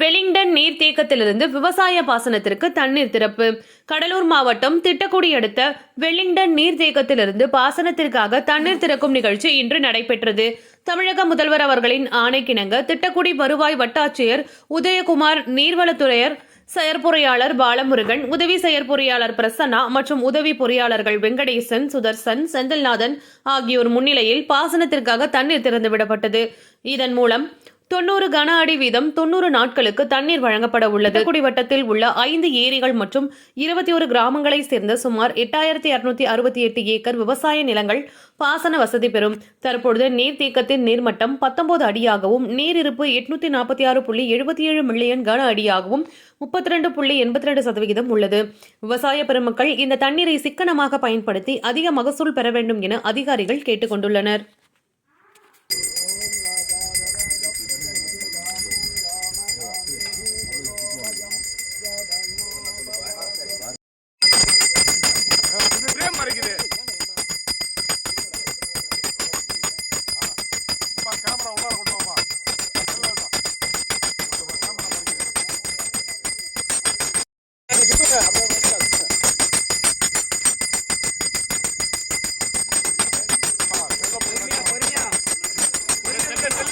Wellington நீர்த்தேக்கத்திலிருந்து விவசாய பாசனத்திற்கு தண்ணீர் திறப்பு. கடலூர் மாவட்டம் திட்டக்குடி அடுத்த வெலிங்டன் நீர்த்தேக்கத்திலிருந்து பாசனத்திற்காக தண்ணீர் திறக்கும் நிகழ்ச்சி இன்று நடைபெற்றது. தமிழக முதல்வர் அவர்களின் ஆணைக்கிணங்க திட்டக்குடி வருவாய் வட்டாட்சியர் உதயகுமார் நீர்வளத்துறையர் செயற்பொறியாளர் பாலமுருகன் உதவி செயற்பொறியாளர் பிரசன்னா மற்றும் உதவி பொறியாளர்கள் வெங்கடேசன் சுதர்சன் செந்தில்நாதன் ஆகியோர் முன்னிலையில் பாசனத்திற்காக தண்ணீர் திறந்துவிடப்பட்டது. இதன் மூலம் தொண்ணூறு கன அடி வீதம் தொண்ணூறு நாட்களுக்கு தண்ணீர் வழங்கப்பட உள்ளது. குடி வட்டத்தில் உள்ள ஐந்து ஏரிகள் மற்றும் இருபத்தி ஒரு கிராமங்களைச் சேர்ந்த சுமார் எட்டாயிரத்தி அறுநூத்தி அறுபத்தி எட்டு ஏக்கர் விவசாய நிலங்கள் பாசன வசதி பெறும். தற்பொழுது நீர்த்தேக்கத்தின் நீர்மட்டம் பத்தொன்பது அடியாகவும் நீர் இருப்பு எட்நூத்தி நாற்பத்தி ஆறு புள்ளி எழுபத்தி ஏழு மில்லியன் கன அடியாகவும் முப்பத்தி ரெண்டு புள்ளி எண்பத்தி ரெண்டு சதவிகிதம் உள்ளது. விவசாய பெருமக்கள் இந்த தண்ணீரை சிக்கனமாக பயன்படுத்தி அதிக மகசூல் பெற வேண்டும் என அதிகாரிகள் கேட்டுக்